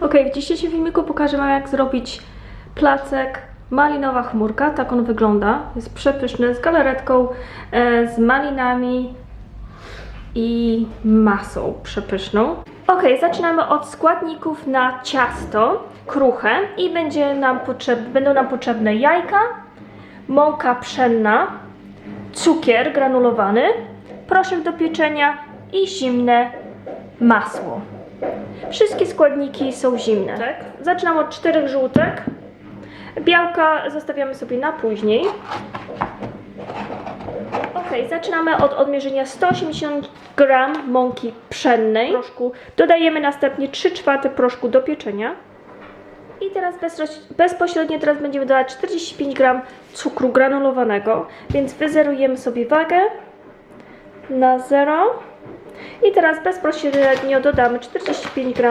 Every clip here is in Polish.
Ok, w dzisiejszym filmiku pokażę Wam jak zrobić placek malinowa chmurka. Tak on wygląda. Jest przepyszny, z galaretką, e, z malinami i masą przepyszną. Ok, zaczynamy od składników na ciasto kruche i będzie nam będą nam potrzebne jajka, mąka pszenna, cukier granulowany, proszek do pieczenia i zimne masło. Wszystkie składniki są zimne. Tak? Zaczynam od czterech żółtek. Białka zostawiamy sobie na później. Ok, zaczynamy od odmierzenia 180 g mąki pszennej. Proszku. Dodajemy następnie 3 czwarte proszku do pieczenia. I teraz bezpośrednio teraz będziemy dodawać 45 g cukru granulowanego, więc wyzerujemy sobie wagę na 0. I teraz bezpośrednio dodamy 45 g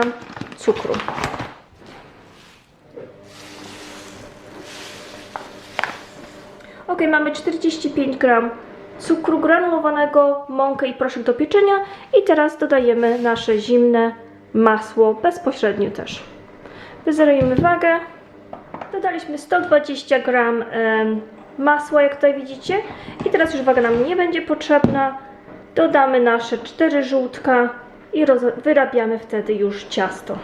cukru. Ok, mamy 45 g cukru granulowanego, mąkę i proszek do pieczenia i teraz dodajemy nasze zimne masło bezpośrednio też. Wyzerujemy wagę. Dodaliśmy 120 g masła, jak tutaj widzicie. I teraz już waga nam nie będzie potrzebna. Dodamy nasze 4 żółtka i wyrabiamy wtedy już ciasto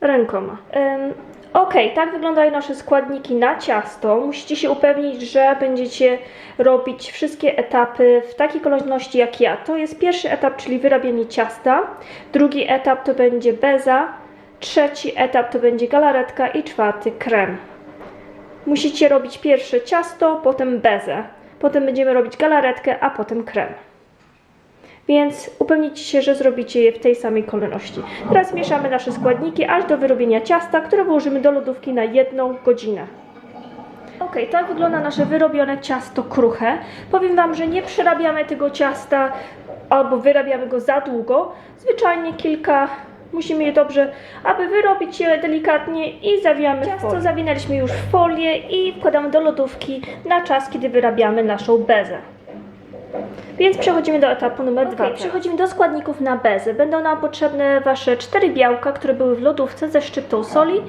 rękoma. Em, ok, tak wyglądają nasze składniki na ciasto. Musicie się upewnić, że będziecie robić wszystkie etapy w takiej kolejności jak ja. To jest pierwszy etap, czyli wyrabianie ciasta. Drugi etap to będzie beza. Trzeci etap to będzie galaretka i czwarty krem. Musicie robić pierwsze ciasto, potem bezę. Potem będziemy robić galaretkę, a potem krem. Więc upewnijcie się, że zrobicie je w tej samej kolejności. Teraz mieszamy nasze składniki aż do wyrobienia ciasta, które włożymy do lodówki na jedną godzinę. Ok, tak wygląda nasze wyrobione ciasto kruche. Powiem Wam, że nie przerabiamy tego ciasta albo wyrabiamy go za długo. Zwyczajnie kilka, musimy je dobrze, aby wyrobić je delikatnie i zawijamy Ciasto w folię. zawinęliśmy już w folię i wkładamy do lodówki na czas, kiedy wyrabiamy naszą bezę. Więc przechodzimy do etapu numer dwa. Przechodzimy do składników na bezę. Będą nam potrzebne Wasze cztery białka, które były w lodówce ze szczyptą soli,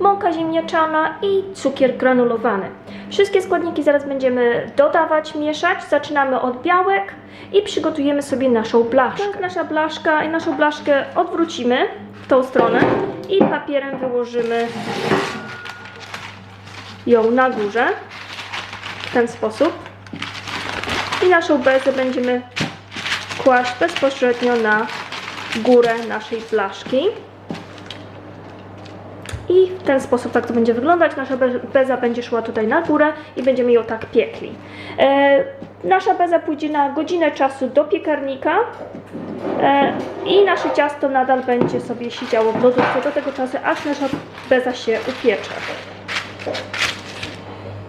mąka ziemniaczana i cukier granulowany. Wszystkie składniki zaraz będziemy dodawać, mieszać. Zaczynamy od białek i przygotujemy sobie naszą blaszkę. To jest nasza blaszka i naszą blaszkę odwrócimy w tą stronę i papierem wyłożymy ją na górze w ten sposób i naszą bezę będziemy kłaść bezpośrednio na górę naszej flaszki. I w ten sposób tak to będzie wyglądać. Nasza be- beza będzie szła tutaj na górę i będziemy ją tak piekli. E, nasza beza pójdzie na godzinę czasu do piekarnika e, i nasze ciasto nadal będzie sobie siedziało w lodówce do tego czasu, aż nasza beza się upiecze.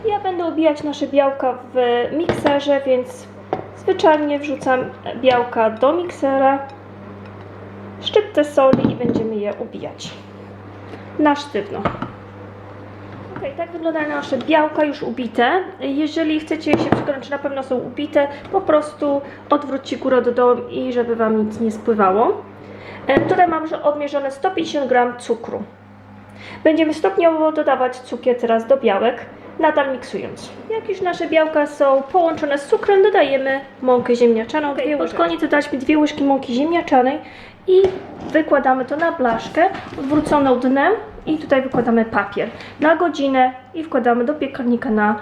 Ja będę ubijać nasze białka w mikserze, więc zwyczajnie wrzucam białka do miksera, szczyptę soli i będziemy je ubijać na sztywno. Ok, tak wyglądają nasze białka już ubite. Jeżeli chcecie się przekonać, czy na pewno są ubite, po prostu odwróćcie górę do dołu i żeby Wam nic nie spływało. E, Tutaj mam że odmierzone 150 g cukru. Będziemy stopniowo dodawać cukier teraz do białek, nadal miksując. Jak już nasze białka są połączone z cukrem, dodajemy mąkę ziemniaczaną. łyżki. Pod koniec dodaliśmy dwie łyżki mąki ziemniaczanej i wykładamy to na blaszkę odwróconą dnem i tutaj wykładamy papier na godzinę i wkładamy do piekarnika na,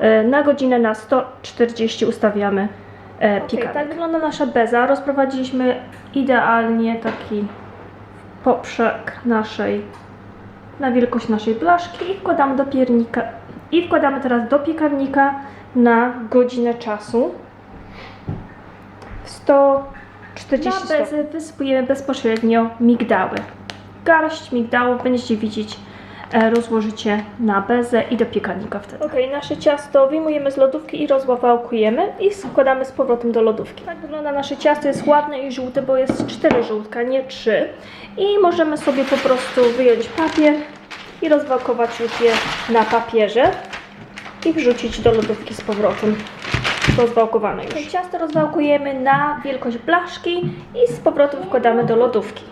e, na godzinę na 140 ustawiamy e, piekarnik. tak wygląda nasza beza. Rozprowadziliśmy idealnie taki poprzek naszej na wielkość naszej blaszki i wkładamy do piernika i wkładamy teraz do piekarnika na godzinę czasu w 140 Na bezę wysypujemy bezpośrednio migdały. Garść migdałów będziecie widzieć e, rozłożycie na bezę i do piekarnika wtedy. Ok, nasze ciasto wyjmujemy z lodówki i rozławałkujemy i składamy z powrotem do lodówki. Tak wygląda nasze ciasto, jest ładne i żółte, bo jest 4 żółtka, nie 3. I możemy sobie po prostu wyjąć papier i rozwałkować już je na papierze i wrzucić do lodówki z powrotem. Rozwałkowane już. Ciasto rozwałkujemy na wielkość blaszki i z powrotem wkładamy do lodówki.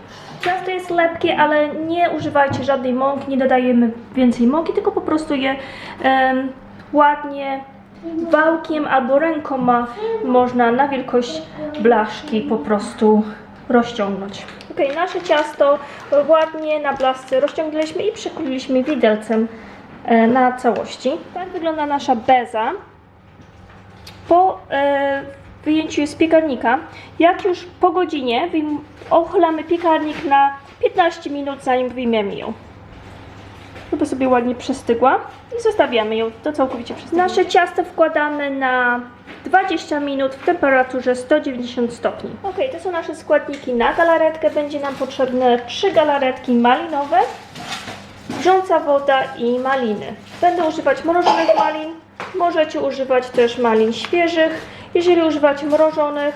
Ciasto jest lepkie, ale nie używajcie żadnej mąki, nie dodajemy więcej mąki, tylko po prostu je em, ładnie wałkiem albo rękoma można na wielkość blaszki po prostu rozciągnąć. Ok, nasze ciasto ładnie na blaszce rozciągnęliśmy i przykryliliśmy widelcem e, na całości. Tak wygląda nasza beza po e, wyjęciu z piekarnika. Jak już po godzinie ochylamy piekarnik na 15 minut, zanim wyjmiemy ją. Żeby sobie ładnie przestygła i zostawiamy ją do całkowicie przestygła. Nasze ciasto wkładamy na 20 minut w temperaturze 190 stopni. Ok, to są nasze składniki na galaretkę. Będzie nam potrzebne 3 galaretki malinowe, wrząca woda i maliny. Będę używać mrożonych malin. Możecie używać też malin świeżych. Jeżeli używacie mrożonych,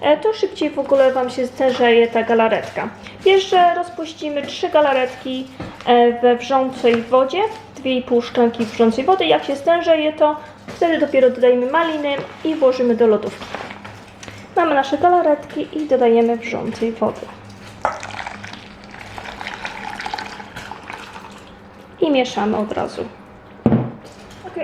e, to szybciej w ogóle Wam się stężeje ta galaretka. Jeszcze rozpuścimy 3 galaretki e, we wrzącej wodzie, 2,5 szklanki wrzącej wody. Jak się stężeje, to wtedy dopiero dodajemy maliny i włożymy do lodówki. Mamy nasze galaretki i dodajemy wrzącej wody. I mieszamy od razu.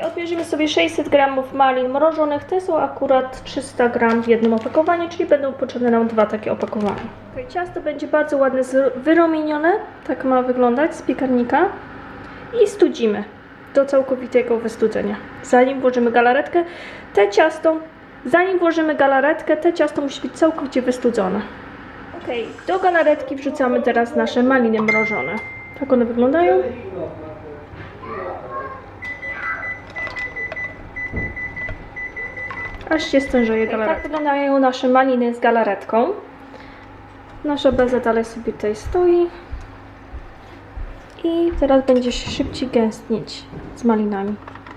Odbierzemy sobie 600 gramów malin mrożonych. Te są akurat 300 gram w jednym opakowaniu, czyli będą potrzebne nam dwa takie opakowania. Ok, ciasto będzie bardzo ładnie zr- wyrumienione. Tak ma wyglądać z piekarnika. I studzimy do całkowitego wystudzenia. Zanim włożymy galaretkę, te ciasto, zanim włożymy galaretkę, te ciasto musi być całkowicie wystudzone. Ok, do galaretki wrzucamy teraz nasze maliny mrożone. Tak one wyglądają. Aż się stężeje galaretka. Tak wyglądają nasze maliny z galaretką. Nasza beza dalej sobie tutaj stoi. I teraz będzie się szybciej gęstnieć z malinami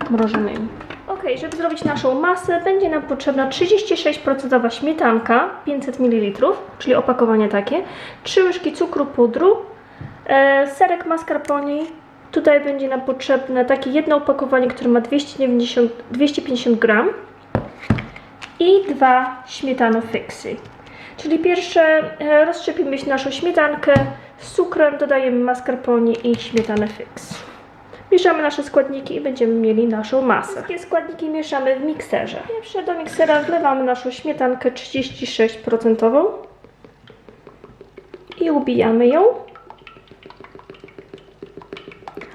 mrożonymi. Ok, żeby zrobić naszą masę, będzie nam potrzebna 36% śmietanka, 500 ml, czyli opakowanie takie, 3 łyżki cukru pudru, e, serek mascarpone. Tutaj będzie nam potrzebne takie jedno opakowanie, które ma 290, 250 gram i dwa śmietanofiksy. Czyli pierwsze e, rozszczepimy naszą śmietankę z cukrem, dodajemy mascarpone i śmietanę fix. Mieszamy nasze składniki i będziemy mieli naszą masę. Wszystkie składniki mieszamy w mikserze. Pierwsze do miksera wlewamy naszą śmietankę 36% i ubijamy ją.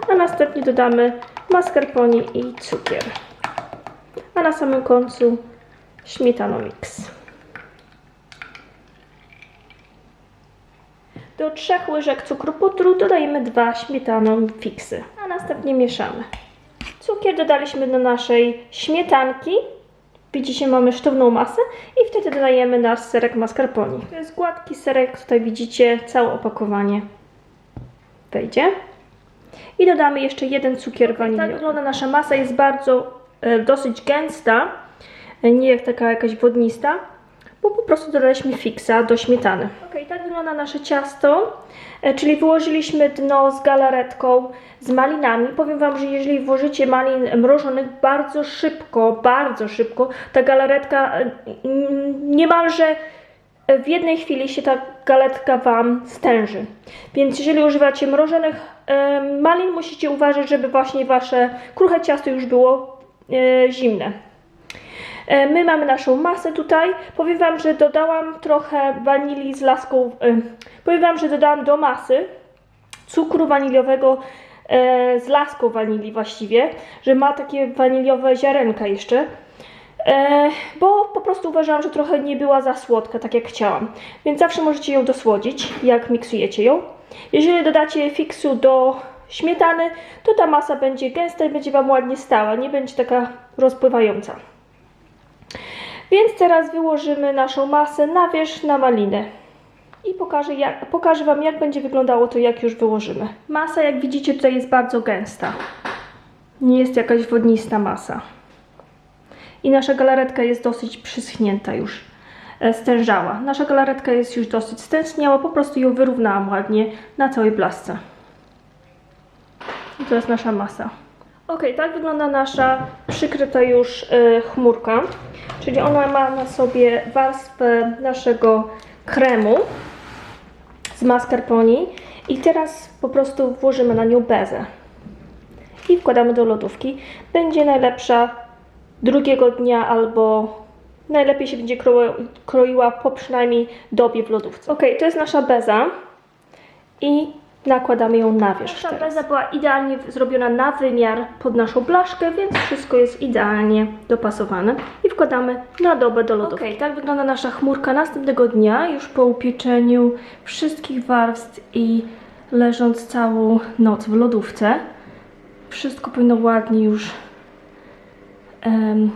A następnie dodamy mascarpone i cukier. A na samym końcu śmietanomix. Do 3 łyżek cukru pudru dodajemy 2 śmietaną fiksy, a następnie mieszamy. Cukier dodaliśmy do naszej śmietanki. Widzicie, mamy sztywną masę i wtedy dodajemy nasz serek mascarpone. To jest gładki serek, tutaj widzicie całe opakowanie wejdzie. I dodamy jeszcze jeden cukier waniliowy. Tak wygląda nasza masa, jest bardzo e, dosyć gęsta, e, nie jak taka jakaś wodnista, bo po prostu dodaliśmy fiksa do śmietany. Ok, tak wygląda nasze ciasto, e, czyli wyłożyliśmy dno z galaretką, z malinami. Powiem Wam, że jeżeli włożycie malin mrożonych bardzo szybko, bardzo szybko, ta galaretka niemalże w jednej chwili się ta galetka Wam stęży. Więc jeżeli używacie mrożonych malin, musicie uważać, żeby właśnie Wasze kruche ciasto już było e, zimne. E, My mamy naszą masę tutaj. Powiem Wam, że dodałam trochę wanilii z laską. e, Powiem Wam, że dodałam do masy cukru waniliowego z laską wanilii właściwie, że ma takie waniliowe ziarenka jeszcze. Bo po prostu uważałam, że trochę nie była za słodka, tak jak chciałam. Więc zawsze możecie ją dosłodzić, jak miksujecie ją. Jeżeli dodacie fiksu do śmietany, to ta masa będzie gęsta i będzie Wam ładnie stała, nie będzie taka rozpływająca. Więc teraz wyłożymy naszą masę na wierzch na malinę. I pokażę, jak, pokażę Wam, jak będzie wyglądało to, jak już wyłożymy. Masa, jak widzicie, tutaj jest bardzo gęsta. Nie jest jakaś wodnista masa. I nasza galaretka jest dosyć przyschnięta już, stężała. Nasza galaretka jest już dosyć stęskniała, po prostu ją wyrównałam ładnie na całej blasce. I to jest nasza masa. Ok, tak wygląda nasza przykryta już e, chmurka, czyli ona ma na sobie warstwę naszego kremu z mascarpone i teraz po prostu włożymy na nią bezę i wkładamy do lodówki. Będzie najlepsza drugiego dnia albo najlepiej się będzie kroiła, po przynajmniej dobie w lodówce. Ok, to jest nasza beza i nakładamy ją na wierzch. Nasza beza była idealnie zrobiona na wymiar pod naszą blaszkę, więc wszystko jest idealnie dopasowane i wkładamy na dobę do lodówki. Ok, tak wygląda nasza chmurka następnego dnia, już po upieczeniu wszystkich warstw i leżąc całą noc w lodówce. Wszystko powinno ładnie już em,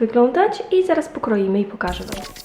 wyglądać i zaraz pokroimy i pokażę Wam.